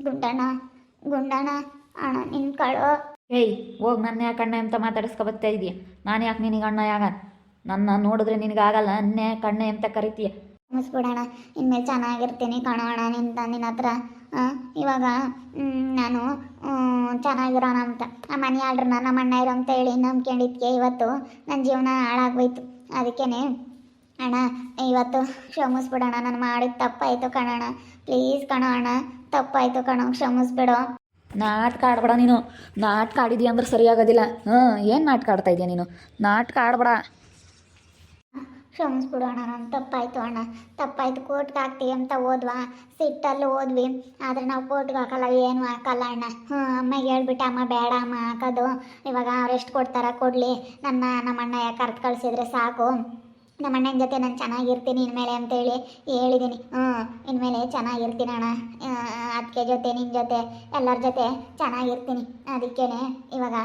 ಗುಂಡಣ್ಣ ಗುಂಡಣ್ಣ ಅಣ್ಣ ನಿನ್ ಕಳು ಏಯ್ ಹೋಗಿ ನನ್ನ ಯಾಕೆ ಅಣ್ಣ ಅಂತ ಮಾತಾಡಿಸ್ಕೊ ಬರ್ತಾ ಇದೀಯ? ನಾನು ಯಾಕೆ ನಿನಗೆ ಅಣ್ಣ ಯಾಗ ನನ್ನ ನೋಡಿದ್ರೆ ನಿನಗಾಗಲ್ಲ ಅನ್ನೇ ಕಣ್ಣೆ ಅಂತ ಕರಿತೀಯ? ಮುಗಿಸ್ಬಿಡೋಣ ಇನ್ಮೇಲೆ ಚೆನ್ನಾಗಿರ್ತೀನಿ ಕಣೋಣ ನಿನ್ನ ನಿನ್ನ ಹತ್ರ. ಇವಾಗ ನಾನು ಚೆನ್ನಾಗಿರೋಣ ಅಂತ. ಆ ಮನೆ ಆರ್ಡ್ರನ್ನ ನಮ್ಮ ಅಣ್ಣ ಇರೋ ಅಂತ ಹೇಳಿ ನಂಬ್ಕೊಂಡಿದ್ಕೆ ಇವತ್ತು. ನನ್ನ ಜೀವನ ಹಾಳಾಗೋಯ್ತು ಅದಕ್ಕೇನೆ ಅಣ್ಣ ಇವತ್ತು ಕ್ಷಮಿಸ್ಬಿಡೋಣ ನಾನು ಮಾಡಿದ ತಪ್ಪಾಯಿತು ಕಣೋಣ ಪ್ಲೀಸ್ ಕಣೋ ಅಣ್ಣ ತಪ್ಪಾಯಿತು ಕಣೋ ಕ್ಷಮಿಸ್ಬಿಡು. ನಾಟಕ ಆಡ್ಬೇಡ ನೀನು. ನಾಟಕ ಆಡಿದ್ಯಾ ಅಂದ್ರೆ ಸರಿಯಾಗೋದಿಲ್ಲ. ಹ್ಞೂ ಏನು ನಾಟಕ ಆಡ್ತಾ ಇದೀಯ ನೀನು? ನಾಟಕ ಆಡ್ಬೇಡ ಕ್ಷಮಿಸ್ಬಿಡು ಅಣ್ಣ ನನ್ನ ತಪ್ಪಾಯಿತು ಅಣ್ಣ. ತಪ್ಪಾಯ್ತು ಕೋರ್ಟ್ಗೆ ಹಾಕ್ತೀವಿ ಅಂತ ಓದ್ವಾ ಸಿಟ್ಟಲ್ಲಿ ಹೋದ್ವಿ. ಆದರೆ ನಾವು ಕೋರ್ಟ್ಗೆ ಹಾಕಲ್ಲ ಏನು ಹಾಕಲ್ಲ ಅಣ್ಣ. ಹ್ಞೂ ಅಮ್ಮಗೆ ಹೇಳ್ಬಿಟ್ಟು ಅಮ್ಮ ಬೇಡ ಅಮ್ಮ ಹಾಕೋದು. ಇವಾಗ ಅವ್ರು ಎಷ್ಟು ಕೊಡ್ತಾರ ಕೊಡಲಿ. ನನ್ನ ನಮ್ಮ ಅಣ್ಣ ಯಾಕೆ ಕರ್ದು ಕಳಿಸಿದ್ರೆ ಸಾಕು. ನಮ್ಮ ಅಣ್ಣನ ಜೊತೆ ನಾನು ಚೆನ್ನಾಗಿರ್ತೀನಿ ಇನ್ಮೇಲೆ ಅಂತೇಳಿ ಹೇಳಿದ್ದೀನಿ ಹ್ಞೂ, ಇನ್ಮೇಲೆ ಚೆನ್ನಾಗಿರ್ತೀನಿ ಅಣ್ಣ. ಅದಕ್ಕೆ ಜೊತೆ ನಿನ್ನ ಜೊತೆ, ಎಲ್ಲರ ಜೊತೆ ಚೆನ್ನಾಗಿರ್ತೀನಿ. ಅದಕ್ಕೇ ಇವಾಗ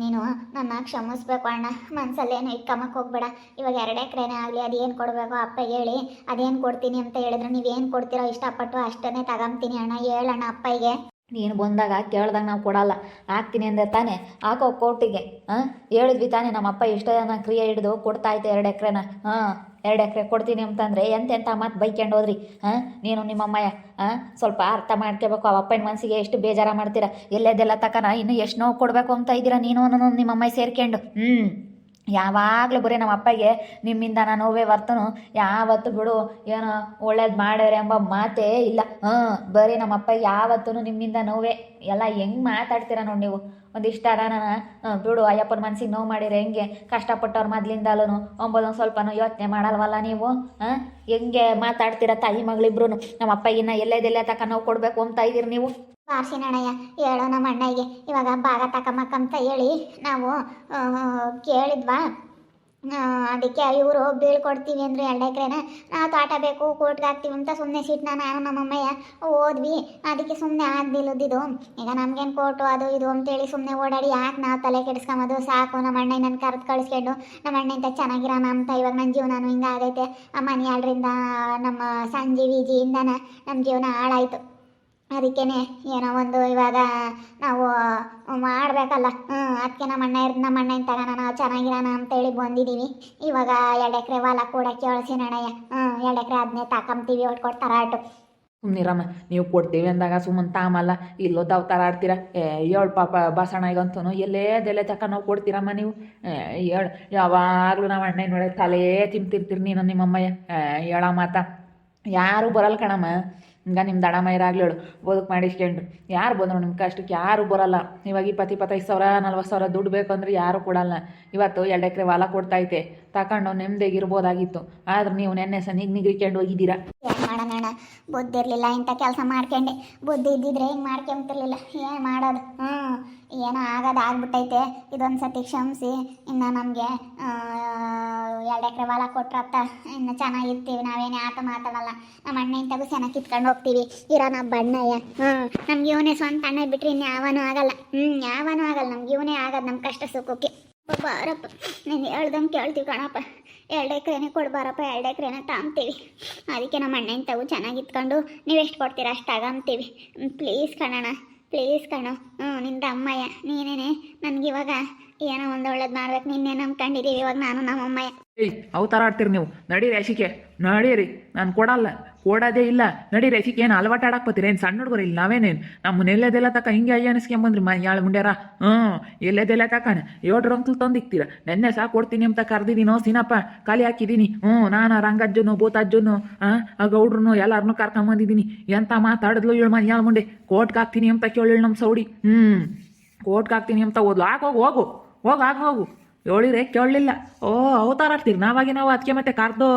ನೀನು ನನ್ನ ಕ್ಷಮಿಸ್ಬೇಕು ಅಣ್ಣ. ಮನಸ್ಸಲ್ಲೇನು ಇಕ್ಕಮ್ಮಕ್ಕೆ ಹೋಗ್ಬೇಡ. ಇವಾಗ ಎರಡು ಎಕರೆನೇ ಆಗಲಿ, ಅದೇನು ಕೊಡಬೇಕು ಅಪ್ಪಗೆ ಹೇಳಿ, ಅದೇನು ಕೊಡ್ತೀನಿ ಅಂತ ಹೇಳಿದ್ರು. ನೀವೇನು ಕೊಡ್ತೀರೋ ಇಷ್ಟಪಟ್ಟು ಅಷ್ಟನ್ನೇ ತಗೊಂತೀನಿ ಅಣ್ಣ. ಹೇಳಣ್ಣ ಅಪ್ಪಗೆ ನೀನು ಬಂದಾಗ ಕೇಳ್ದಾಗ ನಾವು ಕೊಡಲ್ಲ. ಹಾಕ್ತೀನಿ ಅಂದೆ ತಾನೇ. ಹಾಕೋ ಕೋರ್ಟಿಗೆ ಹಾಂ ಹೇಳಿದ್ವಿ ತಾನೇ ನಮ್ಮಪ್ಪ ಇಷ್ಟ ಜನ ಕ್ರಿಯೆ ಹಿಡಿದು ಕೊಡ್ತಾ ಐತೆ ಎರಡು ಎಕರೆನ. ಹಾಂ ಎರಡು ಎಕರೆ ಕೊಡ್ತೀನಿ ಅಂತಂದರೆ ಎಂತೆಂಥ ಮಾತು ಬೈಕೊಂಡು ಹೋದ್ರಿ? ಹಾಂ ನೀನು ನಿಮ್ಮಮ್ಮಯ್ಯ. ಹಾಂ ಸ್ವಲ್ಪ ಅರ್ಥ ಮಾಡ್ಕೋಬೇಕು. ಆ ಅಪ್ಪನ ಮನಸ್ಸಿಗೆ ಎಷ್ಟು ಬೇಜಾರ ಮಾಡ್ತೀರಾ? ಎಲ್ಲದೆಲ್ಲ ತಕನ ಇನ್ನು ಎಷ್ಟು ನೋವು ಕೊಡಬೇಕು ಅಂತ ಇದ್ದೀರಾ ನೀನು ಅನ್ನೋ ನಿಮ್ಮಮ್ಮ ಸೇರ್ಕೊಂಡು ಹ್ಞೂ ಯಾವಾಗಲೂ ಬರೀ ನಮ್ಮ ಅಪ್ಪಗೆ, ನಿಮ್ಮಿಂದ ನಾನು ನೋವೇ ವರ್ತನು. ಯಾವತ್ತು ಬಿಡು, ಏನೋ ಒಳ್ಳೇದು ಮಾಡ್ಯಾರೆ ಎಂಬ ಮಾತೇ ಇಲ್ಲ. ಹಾಂ ಬರೀ ನಮ್ಮ ಅಪ್ಪ ಯಾವತ್ತೂ ನಿಮ್ಮಿಂದ ನೋವೇ. ಎಲ್ಲ ಹೆಂಗೆ ಮಾತಾಡ್ತೀರ ನೋಡಿ ನೀವು. ಒಂದಿಷ್ಟು ನಾನು ಬಿಡು, ಅಯ್ಯಪ್ಪನ ಮನ್ಸಿಗೆ ನೋವು ಮಾಡಿರಿ ಹೆಂಗೆ? ಕಷ್ಟಪಟ್ಟವ್ರ ಮೊದ್ಲಿಂದಲೂ ಒಂದು ಸ್ವಲ್ಪನೂ ಯೋಚನೆ ಮಾಡಲ್ವಲ್ಲ ನೀವು? ಹಾಂ ಹೆಂಗೆ ಮಾತಾಡ್ತೀರ ತಾಯಿ ಮಗಳಿಬ್ರು ನಮ್ಮ ಅಪ್ಪಗಿನ್ನ ಎಲ್ಲೇದೆಲ್ಲೇ ತಕ ನೋವು ಕೊಡಬೇಕು ಅಂತ ಇದ್ದೀರಿ ನೀವು? ಬಾರ್ಸಿನಣ್ಣಯ್ಯ ಹೇಳೋ ನಮ್ಮ ಅಣ್ಣಗೆ ಇವಾಗ ಭಾಗ ತಕಮಕ್ಕಂತ ಹೇಳಿ ನಾವು ಕೇಳಿದ್ವಾ? ಅದಕ್ಕೆ ಇವರು ಬೀಳ್ಕೊಡ್ತೀವಿ ಅಂದರು ಎರಡು ಎಕರೆನ. ನಾವು ತೋಟ ಬೇಕು, ಕೋಟ್ಗೆ ಹಾಕ್ತೀವಿ ಅಂತ ಸುಮ್ಮನೆ ಸಿಟ್ನ ನಾನು ನಮ್ಮಮ್ಮಯ್ಯ ಓದ್ವಿ, ಅದಕ್ಕೆ ಸುಮ್ಮನೆ ಆಗ್ದಿಲ್ಲದಿದ್ದು ಈಗ ನಮ್ಗೇನು ಕೋಟು ಅದು ಇದು ಅಂತೇಳಿ ಸುಮ್ಮನೆ ಓಡಾಡಿ ಯಾಕೆ ನಾವು ತಲೆ ಕೆಡಿಸ್ಕೊಂಬೋದು? ಸಾಕು, ನಮ್ಮ ಅಣ್ಣ ನನ್ನ ಕರೆದು ಕಳಿಸ್ಕೊಂಡು, ನಮ್ಮ ಅಣ್ಣಂತ ಚೆನ್ನಾಗಿರೋಣ ಅಂತ ಇವಾಗ ನನ್ನ ಜೀವನನೂ ಹಿಂಗೆ ಆಗೈತೆ ಮನೆಯಾಳ್ರಿಂದ ನಮ್ಮ ಸಂಜೀವಿ ವಿಜಿಯಿಂದನ ನಮ್ಮ ಜೀವನ ಹಾಳಾಯಿತು. ಅದಕ್ಕೇನೆ ಏನೋ ಒಂದು ಇವಾಗ ನಾವು ಮಾಡಬೇಕಲ್ಲ. ಹ್ಞೂ ಅದಕ್ಕೆ ನಮ್ಮ ಅಣ್ಣ ಇರ್ದು ನಮ್ಮ ಅಣ್ಣ ತಗೋಣ ನಾವು ಚೆನ್ನಾಗಿರೋಣ ಅಂತೇಳಿ ಬಂದಿದ್ದೀವಿ ಇವಾಗ ಎರಡು ಎಕರೆ ಹೊಲ ಕೇಳಿಸಿ ಅಣ್ಣಯ್ಯ ಹ್ಞೂ ಎರಡು ಎಕರೆ ಅದನ್ನೇ ತಕೊಂತೀವಿ ಒಟ್ಟು ಕೊಡ್ತಾರ ಆಟು ಸುಮ್ಮನಿರಮ್ಮ ನೀವು ಕೊಡ್ತೀವಿ ಅಂದಾಗ ಸುಮ್ಮನೆ ತಾಮಲ್ಲ. ಇಲ್ಲೋ ದವ್ತಾರ ಆಡ್ತೀರ? ಏ, ಏಳು ಪಾಪ ಬಾಸಣಗಂತೂ ಎಲ್ಲೇ ದೆಲೆ ತಕ ನಾವು ಕೊಡ್ತೀರಮ್ಮ ನೀವು? ಏಳು ಯಾವಾಗಲೂ ನಾವು ಅಣ್ಣ ನೋಡಿ ತಲೆ ತಿಂತಿರ್ತೀರಿ ನೀನು ನಿಮ್ಮಮ್ಮಯ್ಯ. ಹೇಳ ಮಾತಾ. ಯಾರು ಬರಲ್ಲ ಕಣಮ್ಮ. ಹಿಂಗ ನಿಮ್ಮ ದಡಮಯ್ಯರಾಗ್ಲಿ ಹೇಳು. ಬದುಕು ಮಾಡಿಸ್ಕೊಂಡ್ರು. ಯಾರು ಬಂದರು ನಿಮ್ಮ ಕಷ್ಟಕ್ಕೆ ಯಾರು ಬರೋಲ್ಲ. ಇವಾಗ ಇಪ್ಪತ್ತು ಇಪ್ಪತ್ತೈದು ಸಾವಿರ, ನಲ್ವತ್ತು ಸಾವಿರ ದುಡ್ಡು ಬೇಕು ಅಂದ್ರೆ ಯಾರು ಕೊಡಲ್ಲ. ಇವತ್ತು ಎರಡು ಎಕರೆ ಹೊಲ ಕೊಡ್ತೈತೆ. ತಗೊಂಡು ನೆಮ್ಮದಿಗಿರ್ಬೋದಾಗಿತ್ತು ಆದ್ರೆ ನೀವು ನೆನ್ನೆ ಸಹ ನಿಗ್ ನಿಗ್ರಿಕೊಂಡು ಹೋಗಿದ್ದೀರಾ? ಏನು ಮಾಡೋಣ ಬುದ್ಧಿ ಇರಲಿಲ್ಲ, ಇಂಥ ಕೆಲಸ ಮಾಡ್ಕೊಂಡೆ. ಬುದ್ಧಿ ಇದ್ದಿದ್ರೆ ಹಿಂಗೆ ಮಾಡ್ಕೊಂತಿರ್ಲಿಲ್ಲ. ಏನು ಮಾಡೋದು? ಹ್ಞೂ ಏನೋ ಆಗೋದು ಆಗ್ಬಿಟ್ಟೈತೆ. ಇದೊಂದು ಸತಿ ಕ್ಷಮಿಸಿ. ಇನ್ನು ನಮಗೆ ಎರಡು ಎಕರೆ ಹೊಲ ಕೊಟ್ರಪ್ಪ. ಇನ್ನು ಚೆನ್ನಾಗಿರ್ತೀವಿ, ನಾವೇನೇ ಆಟ ಮಾತಾಡಲ್ಲ. ನಮ್ಮ ಅಣ್ಣ ಇಂಥದ್ದು ಚೆನ್ನಾಗಿ ಕಿತ್ಕೊಂಡು ಹೋಗ್ತೀವಿ. ಇರೋ ನಮ್ಮ ಬಣ್ಣಯ್ಯ. ಹ್ಞೂ ನಮ್ಗೆ ಇವನೇ ಸ್ವಂತ ಅಣ್ಣ ಬಿಟ್ರೆ ಇನ್ನು ಯಾವನೂ ಆಗಲ್ಲ. ಹ್ಞೂ ಯಾವನೂ ಆಗಲ್ಲ. ನಮ್ಗೆ ಇವನೇ ಆಗೋದು ನಮ್ಮ ಕಷ್ಟ ಸುಖಕ್ಕೆ. ಬಾರಪ್ಪ ನೀನು ಹೇಳ್ದಂಗೆ ಕೇಳ್ತೀವಿ ಕಣಪ್ಪ. ಎರಡು ಎಕರೆನೇ ಕೊಡ್ಬಾರಪ್ಪ, ಎರಡು ಎಕರೆನೇ ತಾಂಬ್ತೀವಿ. ಅದಕ್ಕೆ ನಮ್ಮ ಅಣ್ಣನ ತಗು ಚೆನ್ನಾಗಿ ಇತ್ಕೊಂಡು ನೀವು ಕೊಡ್ತೀರಾ ಅಷ್ಟು ತಗೊಂತೀವಿ ಪ್ಲೀಸ್ ಕಣಣ್ಣ ಪ್ಲೀಸ್ ಕಣೋ. ಹ್ಞೂ ನಿಂದ ಅಮ್ಮಯ್ಯ, ನೀನೇನೆ? ನನಗಿವಾಗ ಏನೋ ಒಂದು ಒಳ್ಳೇದು ಮಾಡ್ಬೇಕು. ನಿನ್ನೆ ನಂಬ್ಕೊಂಡಿದ್ದೀವಿ ಇವಾಗ ನಾನು ನಮ್ಮ ಅಮ್ಮಯ್ಯ. ಏಯ್, ಅವು ಆಡ್ತೀರಿ ನೀವು. ನಡೀರಿ ಯಶಿಕೆ ನಡೀರಿ. ನಾನು ಕೊಡಲ್ಲ. ಕೊಡೋದೇ ಇಲ್ಲ. ನಡೀರಿ ಯಶಿಕೆ ಏನು ಅಲವಾಟ ಆಡಕ್ ಬತ್ತೀರಿ ಏನು ಸಣ್ಣ ಹುಡುಗರು ಇಲ್ಲ ನಾವೇನೇನು? ನಮ್ಮ ಎಲ್ಲದೆಲ್ಲ ತಕ ಹಿಂಗೆ ಅಯ್ಯ ಅನಿಸ್ಕೊಂಬಂದ್ರಿ ಮ ಯಾಳು ಮುಂಡ್ಯಾರ? ಹ್ಞೂ. ಎಲ್ಲದೆಲ್ಲ ತಕಾಣೆ. ಏಳ್ರ ಅಂಕಲ್ ತಂದಿಕ್ತೀರ. ನೆನ್ನೆ ಸಾ ಕೊಡ್ತೀನಿ ಅಂತ ಕರ್ದಿದ್ದೀನೋ ಸಿನಪ್ಪ, ಖಾಲಿ ಹಾಕಿದ್ದೀನಿ ಹ್ಞೂ, ನಾನು ರಂಗಜ್ಜನು, ಭೂತಜ್ಜನು, ಆ ಗೌಡ್ರನು ಎಲ್ಲಾರನ್ನೂ ಕರ್ಕೊಂಬಂದಿದ್ದೀನಿ ಎಂತ ಮಾತಾಡಿದ್ಲು ಏಳು ಮನೆ ಯಾಳು ಮುಂಡೆ? ಕೋರ್ಟ್ಗೆ ಹಾಕ್ತೀನಿ ಅಂತ ಕೇಳಿ ನಮ್ಮ ಸೌಡಿ. ಹ್ಞೂ. ಕೋರ್ಟ್ಗೆ ಹಾಕ್ತೀನಿ ಅಂತ ಓದ್ಲು. ಹಾಕೋಗಿ ಹೋಗು. ಹೋಗು, ಆಗ, ಹೋಗು. ಹೇಳಿದ್ರೆ ಕೇಳಲಿಲ್ಲ. ಓ, ಅವತಾರ ಆಡ್ತೀರಿ. ನಾವಾಗಿ ನಾವು ಅದಕ್ಕೆ ಮತ್ತೆ ಕರ್ದು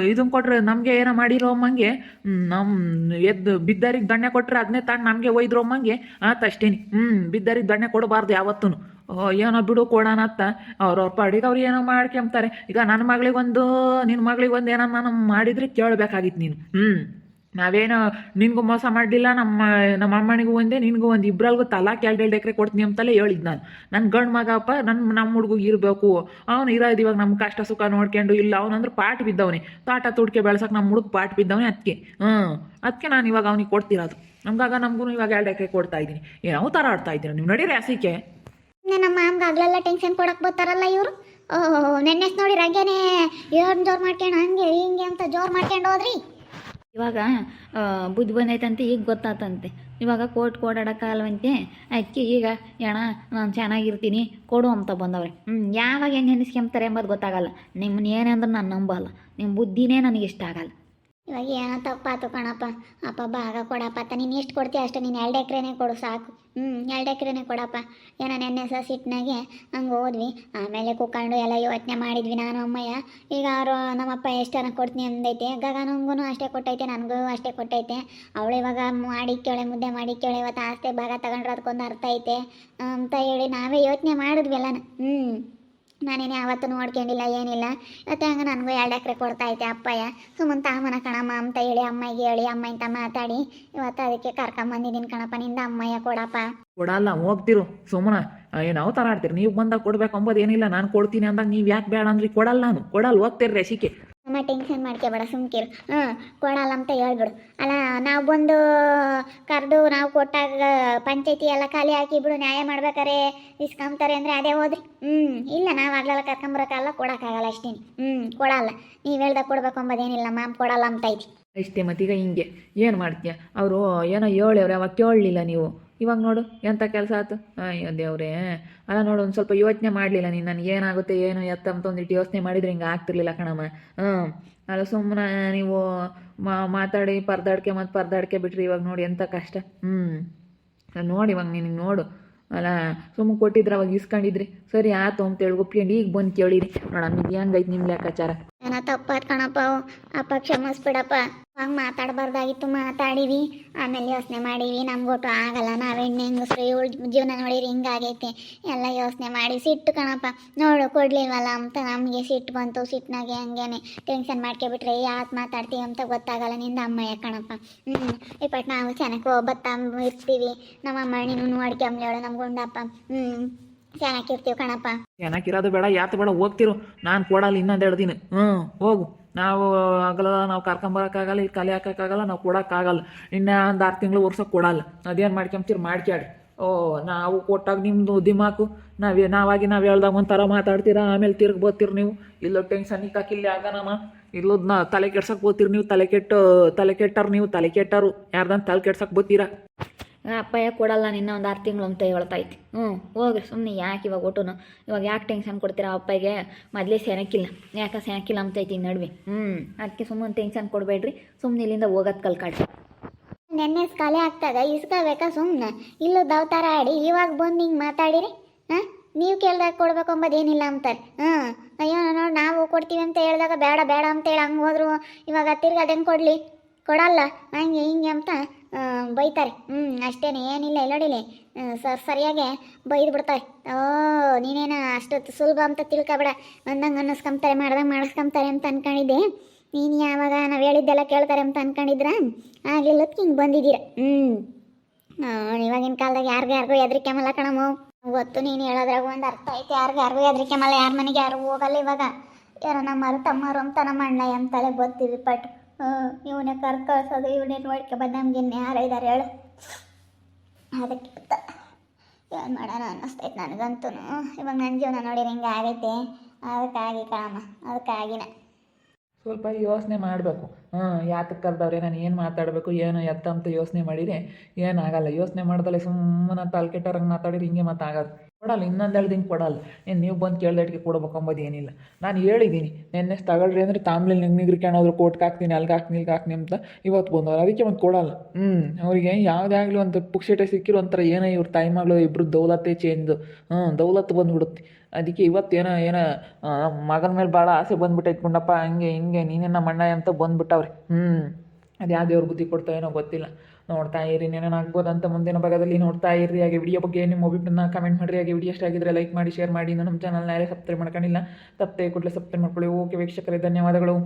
ಇದನ್ನ ಕೊಟ್ರೆ ನಮಗೆ ಏನೋ ಮಾಡಿರೋ ಅಮ್ಮಂಗೆ? ನಮ್ಮ ಎದ್ದು ಬಿದ್ದಾರಿಗೆ ದಣ್ಣೆ ಕೊಟ್ರೆ ಅದನ್ನೇ ತಗೊಂಡು ನಮಗೆ ಒಯ್ದ್ರು ಅಮ್ಮಂಗೆ? ಆತ ಅಷ್ಟೇನಿ. ಹ್ಞೂ ಬಿದ್ದರಿಗೆ ದಣ್ಣೆ ಕೊಡಬಾರ್ದು ಯಾವತ್ತೂ ಓ, ಏನೋ ಬಿಡು ಕೊಡೋಣ ಅಂತ. ಅವ್ರವ್ರ ಪಾಡಿಗೆ ಅವ್ರು ಏನೋ ಮಾಡ್ಕೊಂಬ್ತಾರೆ. ಈಗ ನನ್ನ ಮಗಳಿಗೊಂದು ನಿನ್ನ ಮಗಳಿಗೊಂದು ಏನೋ ನಾನು ಮಾಡಿದ್ರೆ ಕೇಳಬೇಕಾಗಿತ್ತು ನೀನು. ಹ್ಞೂ ನಾವೇನೋ ನಿನಗೂ ಮೋಸ ಮಾಡಲಿಲ್ಲ, ನಮ್ಮ ನಮ್ಮ ಅಮ್ಮನಿಗೂ ಒಂದೇ, ನಿನಗೂ ಒಂದು ಇಬ್ಬರಲ್ಗೂ ತಲಾಕ್ ಎರಡು ಎರಡು ಎಕರೆ ಕೊಡ್ತೀನಿ ಅಂತಲೇ ಹೇಳಿದ್ದು ನಾನು. ನನ್ನ ಗಂಡು ಮಗಪ್ಪ ನನ್ನ ನಮ್ಮ ಹುಡುಗಿಗೆ ಇರಬೇಕು. ಅವ್ನು ಇರೋದು ಇವಾಗ ನಮ್ಮ ಕಷ್ಟ ಸುಖ ನೋಡ್ಕೊಂಡು ಇಲ್ಲ ಅವನಂದ್ರೆ ಪಾಟ್ ಬಿದ್ದವನೇ. ತಾಟ ತುಡ್ಕೆ ಬೆಳ್ಸಕ್ಕೆ ನಮ್ಮ ಹುಡುಗ ಪಾಟ್ ಬಿದ್ದವನೇ ಅದಕ್ಕೆ ಹ್ಞೂ ಅದಕ್ಕೆ ನಾನು ಇವಾಗ ಅವ್ನಿಗೆ ಕೊಡ್ತಿರೋದು. ನಮ್ಗಾಗ ನಮಗೂ ಇವಾಗ ಎರಡು ಎಕರೆ ಕೊಡ್ತಾ ಇದ್ದೀನಿ. ಏನೋ ಥರ ಆಡ್ತಾ ಇದ್ದೀನಿ ನೀವು? ನಡೀರಿ ಹಸಿಕೆ. ನಮ್ಮ ಆಗ್ಲೆಲ್ಲ ಟೆನ್ಷನ್ ಕೊಡಕ್ಕೆ ಬರ್ತಾರಲ್ಲ ಇವರು? ಓಹೋ ನೆನ್ನೆ ನೋಡಿ ರಂಗೇನೆ ಏನ್ ಜೋರ್ ಮಾಡ್ಕೊಂಡು, ಹಂಗೆ ಹಿಂಗೆ ಅಂತ ಜೋರ್ ಮಾಡ್ಕೊಂಡು ಹೋದ್ರಿ? ಇವಾಗ ಬುದ್ಧಿ ಬಂದೈತಂತೆ, ಈಗ ಗೊತ್ತಾತಂತೆ. ಇವಾಗ ಕೋರ್ಟ್ ಕೋಡಾಡೋಕ್ಕಾಗಲ್ವಂತೆ. ಅದಕ್ಕೆ ಈಗ ಏಣ ನಾನು ಚೆನ್ನಾಗಿರ್ತೀನಿ, ಕೊಡು ಅಂತ ಬಂದವ್ರೆ. ಹ್ಞೂ ಯಾವಾಗ ಹೆಂಗೆ ನೆನೆಸ್ಕೊಂತಾರೆ ಎಂಬುದು ಗೊತ್ತಾಗಲ್ಲ. ನಿಮ್ಮನ್ನ ಏನಂದ್ರೆ ನಾನು ನಂಬಲ್ಲ. ನಿಮ್ಮ ಬುದ್ಧಿನೇ ನನಗೆ ಇಷ್ಟ ಆಗಲ್ಲ. ಇವಾಗ ಏನೋ ತಪ್ಪಾತು ಕಣಪ್ಪ. ಅಪ್ಪ ಭಾಗ ಕೊಡಪ್ಪ ಅತ್ತ. ನೀನು ಎಷ್ಟು ಕೊಡ್ತೀಯ ಅಷ್ಟು. ನೀನು ಎರಡು ಎಕರೆನೇ ಕೊಡು ಸಾಕು. ಹ್ಞೂ ಎರಡು ಎಕರೆನೇ ಕೊಡಪ್ಪ. ಏನೋ ನೆನ್ನೆ ಸಹ ಸಿಟ್ಟಿನಾಗೆ ಹಂಗೆ ಹೋದ್ವಿ. ಆಮೇಲೆ ಕುಕ್ಕಂಡು ಎಲ್ಲ ಯೋಚನೆ ಮಾಡಿದ್ವಿ ನಾನು, ಅಮ್ಮಯ್ಯ. ಈಗ ಅವರು, ನಮ್ಮಪ್ಪ ಎಷ್ಟನ ಕೊಡ್ತೀನಿ ಅಂದೈತೆ. ಗಗನಂಗೂ ಅಷ್ಟೇ ಕೊಟ್ಟೈತೆ, ನನಗೂ ಅಷ್ಟೇ ಕೊಟ್ಟೈತೆ. ಅವಳು ಇವಾಗ ಮಾಡಿ ಕೇಳೆ, ಮುದ್ದೆ ಮಾಡಿ ಕೇಳೆ, ಇವತ್ತು ಆಸ್ತಿ ಭಾಗ ತಗೊಂಡ್ರೆ, ಅದಕ್ಕೊಂದು ಅರ್ಥ ಐತೆ. ಅಂತ ಹೇಳಿ ನಾವೇ ಯೋಚನೆ ಮಾಡಿದ್ವಿ ಎಲ್ಲನ. ಹ್ಞೂ ನಾನೇನೇ ಯಾವತ್ತೂ ನೋಡ್ಕೊಂಡಿಲ್ಲ, ಏನಿಲ್ಲ. ಇವತ್ತು ಹಂಗೆ ನನಗೂ ಎರಡು ಎಕರೆ ಕೊಡ್ತಾ ಐತೆ ಅಪ್ಪಯ್ಯ. ಸುಮ್ಮನೆ ತಾಮನ ಕಣಮ್ಮ ಅಂತ ಹೇಳಿ ಅಮ್ಮಗೆ ಹೇಳಿ ಅಮ್ಮ ಇಂತ ಮಾತಾಡಿ. ಇವತ್ತು ಅದಕ್ಕೆ ಕರ್ಕೊಂಬಂದಿದ್ದೀನಿ ಕಣಪ್ಪ, ನಿಂದ ಅಮ್ಮಯ್ಯ ಕೊಡಪ್ಪ. ಕೊಡಲ್ಲ, ಹೋಗ್ತಿರು. ಸುಮ್ಮನೆ ಏನು ಥರ ಆಡ್ತೀರಿ? ನೀವು ಬಂದಾಗ ಕೊಡ್ಬೇಕು ಅಂಬೋದು ಏನಿಲ್ಲ, ನಾನು ಕೊಡ್ತೀನಿ ಅಂದಾಗ ನೀವು ಯಾಕೆ ಬೇಡ ಅಂದ್ರಿ? ಕೊಡಲ್ಲ ನಾನು. ಕೊಡಲ್ಲ ಹೋಗ್ತೀರಿ ರೆಸಿಕೆ ಅಮ್ಮ ಟೆನ್ಷನ್ ಮಾಡ್ಕೋಬೇಡ ಸುಮ್ಕಿರು ಹ್ಞೂ ಕೊಡಲ್ಲ ಅಂತ ಹೇಳ್ಬಿಡು. ಅಲ್ಲ, ನಾವು ಬಂದು ಕರೆದು ನಾವು ಕೊಟ್ಟಾಗ ಪಂಚಾಯತಿ ಎಲ್ಲ ಖಾಲಿ ಹಾಕಿಬಿಡು ನ್ಯಾಯ ಮಾಡ್ಬೇಕಾರೆ ಇಸ್ಕೊಂತಾರೆ ಅಂದರೆ ಅದೇ ಹೋದ್ರಿ. ಹ್ಞೂ ಇಲ್ಲ, ನಾವು ಆಗ್ಲೆಲ್ಲ ಕರ್ಕೊಂಬರೋಕ್ಕಲ್ಲ ಕೊಡೋಕ್ಕಾಗಲ್ಲ ಅಷ್ಟೇ ಹ್ಞೂ ಕೊಡಲ್ಲ. ನೀವು ಹೇಳ್ದ ಕೊಡ್ಬೇಕು ಅಂಬೋದೇನಿಲ್ಲ, ಮ್ಯಾಮ್ ಕೊಡಲ್ಲ ಅಂತ ಐತಿ ಅಷ್ಟೇ ಮತ್ತೀಗ ಹಿಂಗೆ. ಏನು ಮಾಡ್ತೀಯ? ಅವರು ಏನೋ ಹೇಳವ್ರೆ ಅವಾಗ ಕೇಳಲಿಲ್ಲ ನೀವು. ಇವಾಗ ನೋಡು ಎಂಥ ಕೆಲಸ ಆಯ್ತು ಅಯ್ಯೋ ದೇವ್ರೇ. ಅಲ್ಲ ನೋಡು, ಒಂದು ಸ್ವಲ್ಪ ಯೋಚನೆ ಮಾಡಲಿಲ್ಲ ನೀನು, ನನಗೆ ಏನಾಗುತ್ತೆ, ಏನು ಎತ್ತ ಅಂತ ಒಂದಿಟ್ಟು ಯೋಚನೆ ಮಾಡಿದ್ರೆ ಹಿಂಗೆ ಆಗ್ತಿರ್ಲಿಲ್ಲ ಕಣಮ್ಮ. ಹ್ಞೂ ಅಲ್ಲ ಸುಮ್ಮನೆ ನೀವು ಮಾತಾಡಿ, ಪರ್ದಾಡ್ಕೆ ಮತ್ತು ಪರ್ದಾಡ್ಕೆ ಬಿಟ್ರಿ ಇವಾಗ ನೋಡಿ ಎಂಥ ಕಷ್ಟ. ಹ್ಞೂ ನೋಡಿ ಇವಾಗ ನಿನಗೆ ನೋಡು. ಅಲ್ಲ ಸುಮ್ಮನೆ ಕೊಟ್ಟಿದ್ರೆ ಅವಾಗ ಇಸ್ಕೊಂಡಿದ್ರಿ. ಸರಿ ಆಯ್ತು ಅಂತೇಳಿ ಒಪ್ಕೊಂಡು ಈಗ ಬಂದು ಕೇಳಿರಿ. ನೋಡಮ್ಮ, ಇದು ಹೆಂಗೈತೆ ನಿಮ್ಮ ಲೆಕ್ಕಾಚಾರ? ಏನೋ ತಪ್ಪಾತ್ ಕಣಪ್ಪ ಅಪ್ಪ ಕ್ಷಮಿಸ್ಬಿಡಪ್ಪ. ಹಂಗೆ ಮಾತಾಡಬಾರ್ದಾಗಿತ್ತು ಮಾತಾಡೀವಿ ಆಮೇಲೆ ಯೋಚನೆ ಮಾಡೀವಿ ನಮ್ಗೊಟ್ಟು ಆಗಲ್ಲ. ನಾವೆಣ್ಣೆ ಹೆಣ್ಣು, ಹೆಂಗಸ್ರು, ಇವಳು ಜೀವನ ನೋಡಿರಿ ಹಿಂಗಾಗೈತೆ ಎಲ್ಲ ಯೋಚನೆ ಮಾಡಿ ಸಿಟ್ಟು ಕಣಪ್ಪ. ನೋಡು ಕೊಡ್ಲಿವಲ್ಲ ಅಂತ ನಮಗೆ ಸಿಟ್ಟು ಬಂತು. ಸಿಟ್ಟಿನಾಗೆ ಹಂಗೇನೆ. ಟೆನ್ಷನ್ ಮಾಡ್ಕೊಬಿಟ್ರೆ ಯಾಕೆ ಮಾತಾಡ್ತೀವಿ ಅಂತ ಗೊತ್ತಾಗಲ್ಲ ನಿಂದ ಅಮ್ಮಯ್ಯ ಕಣಪ್ಪ. ಹ್ಞೂ ಇಪ್ಪಟ್ಟು ನಾವು ಚೆನ್ನಾಗಿ ಹೋಗ್ಬತ್ತ ಇರ್ತೀವಿ. ನಮ್ಮ ಅಮ್ಮ ನೀನು ನೋಡ್ಕೊಂಬ್ಲೇಳು ನಮ್ಮ ಗುಂಡಪ್ಪ ಹ್ಞೂ ಚೆನ್ನಾಗಿರ್ತೀವಿ ಕಣಪ್ಪ. ಬೇಡ ಯಾತು ಬೇಡ ಹೋಗ್ತಿರು? ನಾನು ಕೊಡಲ್ಲ ಇನ್ನೊಂದೆರಡು ದಿನ. ಹ್ಞೂ ಹೋಗು. ನಾವು ಆಗಲ್ಲ, ನಾವು ಕರ್ಕೊಂಬರಕ್ಕಾಗಲ್ಲ ಇಲ್ಲಿ ಕಲೆ ಹಾಕೋಕ್ಕಾಗಲ್ಲ, ನಾವು ಕೊಡೋಕ್ಕಾಗಲ್ಲ. ಇನ್ನ ಒಂದು ಆರು ತಿಂಗಳು ವರ್ಷಕ್ಕೆ ಕೊಡಲ್ಲ. ಅದೇನ್ ಮಾಡ್ಕೊಂತೀರಿ? ಮಾಡ್ಕ್ಯಾಡ್ರಿ. ಓ, ನಾವು ಕೊಟ್ಟಾಗ ನಿಮ್ಮದು ದಿಮಾಕು ನಾವೇ ನಾವಾಗಿ ನಾವು ಹೇಳ್ದಾಗ ಒಂಥರ ಮಾತಾಡ್ತೀರಾ? ಆಮೇಲೆ ತಿರ್ಗಿ ಬೋತೀರಿ ನೀವು. ಇಲ್ಲೋ ಟೆನ್ಷನ್ ಇಕ್ಕಾಕಿಲ್ಲ ಆಗನಮ್ಮ ಇಲ್ಲೋದ್ ನಾ ತಲೆ ಕೆಡ್ಸಕ್ಕೆ ಬೋತೀರಿ ನೀವು. ತಲೆ ಕೆಟ್ಟು, ತಲೆ ಕೆಟ್ಟಾರ ನೀವು. ತಲೆ ಕೆಟ್ಟಾರು. ಯಾರ್ದಂತ ತಲೆ ಕೆಡ್ಸಕ್ಕೆ ಬೋತೀರಾ ಅಪ್ಪಯ್ಯ ಕೊಡಲ್ಲ, ನಿನ್ನ ಒಂದು ಆರು ತಿಂಗಳು ಅಂತ ಹೇಳ್ತೈತಿ ಹ್ಞೂ ಹೋಗ್ರಿ ಸುಮ್ಮನೆ ಯಾಕೆ ಇವಾಗ ಒಟ್ಟು ಇವಾಗ ಯಾಕೆ ಟೆನ್ಷನ್ ಕೊಡ್ತೀರಾ ಅಪ್ಪಗೆ ಮೊದಲೇ ಸೆನಕಿಲ್ಲ ಯಾಕೆ ಸೆನಕಿಲ್ಲ ಅಂತೈತಿ ನಡುವೆ. ಹ್ಞೂ ಅದಕ್ಕೆ ಸುಮ್ಮನೆ ಟೆನ್ಷನ್ ಕೊಡಬೇಡ್ರಿ. ಸುಮ್ಮನೆ ಇಲ್ಲಿಂದ ಹೋಗೋದು ಕಲ್ಕಾಡ್ರಿ ನೆನ್ನೆ ಖಾಲಿ ಆಗ್ತಾಗ, ಇಸ್ಕೋಬೇಕಾ ಸುಮ್ಮನೆ ಇಲ್ಲೂ ದವತಾರ ಆಡಿ, ಇವಾಗ ಬಂದು ಹಿಂಗೆ ಮಾತಾಡಿರಿ? ಹಾಂ, ನೀವು ಕೇಳ್ದಾಗ ಕೊಡ್ಬೇಕು ಅಂಬೋದು ಏನಿಲ್ಲ ಅಂತಾರೆ ಹಾಂ, ಅಯ್ಯೋ, ನೋಡಿ, ನಾವು ಕೊಡ್ತೀವಿ ಅಂತ ಹೇಳಿದಾಗ ಬೇಡ ಬೇಡ ಅಂತೇಳಿ ಹಂಗೆ ಹೋದ್ರು. ಇವಾಗ ತಿರ್ಗಿ ಅದೇನು ಕೊಡಲಿ? ಕೊಡಲ್ಲ. ಹಂಗೆ, ಹಿಂಗೆ ಅಂತ ಬೈತಾರೆ. ಹ್ಞೂ ಅಷ್ಟೇ ಏನಿಲ್ಲ, ಎಲ್ಲೋಡಿಲಿ. ಸರ್ ಸರಿಯಾಗೆ ಬೈದು ಬಿಡ್ತಾರೆ. ಓ, ನೀನೇನ ಅಷ್ಟೊತ್ತು ಸುಲಭ ಅಂತ ತಿಳ್ಕೊಬೇಡ. ಅಂದಂಗೆ ಅನ್ನಿಸ್ಕೊಂತಾರೆ ಮಾಡ್ದಂಗೆ ಮಾಡಿಸ್ಕೊಂತಾರೆ ಅಂತ ಅನ್ಕೊಂಡಿದ್ದೆ. ನೀನು ಯಾವಾಗ ನಾವು ಹೇಳಿದ್ದೆಲ್ಲ ಕೇಳ್ತಾರೆ ಅಂತ ಅನ್ಕೊಂಡಿದ್ರ? ಆಗಿಲ್ಲದಕ್ಕೆ ಹಿಂಗೆ ಬಂದಿದ್ದೀರ. ಹ್ಞೂ ಇವಾಗಿನ ಕಾಲದಾಗ ಯಾರಿಗೂ ಯಾರಿಗೂ ಹೆದರಿಕೆ ಮಲ್ಲ ಕಣಮ್ಮ. ಗೊತ್ತು ನೀನು ಹೇಳೋದ್ರಾಗ ಒಂದು ಅರ್ಥ ಐತೆ. ಯಾರಿಗೂ ಯಾರಿಗೂ ಹೆದರಿಕೆ ಮಲ್ಲ ಯಾರ ಮನೆಗೆ ಯಾರು ಹೋಗಲ್ಲ ಇವಾಗ. ಯಾರೋ ಅರ್ ತಮ್ಮರು ಅಂತ ನಮ್ಮ ಅಣ್ಣ ಅಂತಲೇ ಗೊತ್ತಿವಿ ಪಟ್. ಇವನೇ ಕರ್ ಕಳ್ಸೋದು ಇವನೇ ನೋಡ್ಕೆ ಬಂದು ನಮ್ಗೆ ಇನ್ನು ಯಾರು ಇದ್ದಾರೆ ಹೇಳು. ಅದಕ್ಕೆ ಏನು ಮಾಡೋಣ ಅನ್ನಿಸ್ತೈತೆ ನನಗಂತೂ ಇವಾಗ ನನ್ನ ಜೀವನ ನೋಡಿರಿ ಹಿಂಗೆ ಆಗೈತೆ. ಅದಕ್ಕಾಗಿ ಕಾಮ ಅದಕ್ಕಾಗಿನ. ಸ್ವಲ್ಪ ಯೋಚನೆ ಮಾಡಬೇಕು. ಹಾಂ ಯಾತಕ್ಕೆ ಕರೆದವ್ರೆ ನಾನು ಏನು ಮಾತಾಡಬೇಕು, ಏನು ಎತ್ತ ಅಂತ ಯೋಚನೆ ಮಾಡಿದರೆ ಏನಾಗಲ್ಲ ಯೋಚನೆ ಮಾಡ್ದಲೆ ಸುಮ್ಮನೆ ತಲೆ ಕೆಟ್ಟವ್ರಂಗೆ ಮಾತಾಡಿದ್ರೆ ಹಿಂಗೆ ಮಾತಾಗೋದು ಕೊಡಲ್ಲ ಇನ್ನೊಂದೆರಡು ದಿನ ಕೊಡಲ್ಲ. ಏನು ನೀವು ಬಂದು ಕೇಳ್ದಟ್ಟಿಗೆ ಕೊಡ್ಬೇಕು ಅಂಬೋದು ಏನಿಲ್ಲ. ನಾನು ಹೇಳಿದ್ದೀನಿ ನೆನ್ನೆ ತಗೊಳ್ರಿ ಅಂದರೆ ತಾಮ್ಲಿ ನಿಂಗೆ ನಿಗ್ರಿಕೊಂಡು ಕೋಟ್ಗೆ ಹಾಕ್ತೀನಿ ಅಲ್ಗೆ ಹಾಕ್ತೀನಿ, ಇಲ್ಗೆ ಹಾಕ್ತೀನಿ ಅಂತ ಇವತ್ತು ಬಂದವ್ರು. ಅದಕ್ಕೆ ಮತ್ತೆ ಕೊಡಲ್ಲ. ಹ್ಞೂ ಅವರಿಗೆ ಯಾವುದಾಗಲಿ ಒಂದು ಪುಕ್ಷಟೆ ಸಿಕ್ಕಿರೋ ಒಂಥರ ಏನೋ ಇವ್ರ ತಾಯಿ ಮಗಳು ಇಬ್ಬರು ದೌಲತ್ತೇ ಚೇಂಜ್ ಹ್ಞೂ ದೌಲತ್ತು ಬಂದುಬಿಡುತ್ತೆ ಅದಕ್ಕೆ ಇವತ್ತೇನೋ ಏನೋ ಮಗನ ಮೇಲೆ ಭಾಳ ಆಸೆ ಬಂದ್ಬಿಟ್ಟೈತೆ ಗುಂಡಪ್ಪ ಹಂಗೆ, ಹಿಂಗೆ, ನೀನೇ ಮಣ್ಣ ಅಂತ ಬಂದುಬಿಟ್ಟವ್ರಿ. ಹ್ಞೂ ಅದು ಯಾವ ದೇವ್ರ ಬುದ್ಧಿ ಕೊಡ್ತಾವೇನೋ ಗೊತ್ತಿಲ್ಲ. ನೋಡ್ತಾ ಇರಿ ಏನೇನು ಅಂತ ಮುಂದಿನ ಭಾಗದಲ್ಲಿ ನೋಡ್ತಾ ಇರ್ರಿ ಹಾಗೆ ವಿಡಿಯೋ ಬಗ್ಗೆ ನಿಮ್ಮ ಒಬಿಟನ್ನ ಕಮೆಂಟ್ ಮಾಡಿರಿ. ಹಾಗೆ ವಿಡಿಯೋ ಇಷ್ಟ ಆಗಿದ್ರೆ ಲೈಕ್ ಮಾಡಿ ಶೇರ್ ಮಾಡಿ. ನಮ್ಮ ಚಾನಲ್ನ ಯಾರೇ ಸಬ್ಸ್ಕ್ರೈಬ್ ಮಾಡ್ಕೊಂಡಿಲ್ಲ, ತಪ್ಪದೆ ಕೂಡಲೇ ಸಬ್ಸ್ಕ್ರೈಬ್ ಮಾಡ್ಕೊಳ್ಳಿ. ಓಕೆ ವೀಕ್ಷಕರೇ, ಧನ್ಯವಾದಗಳು.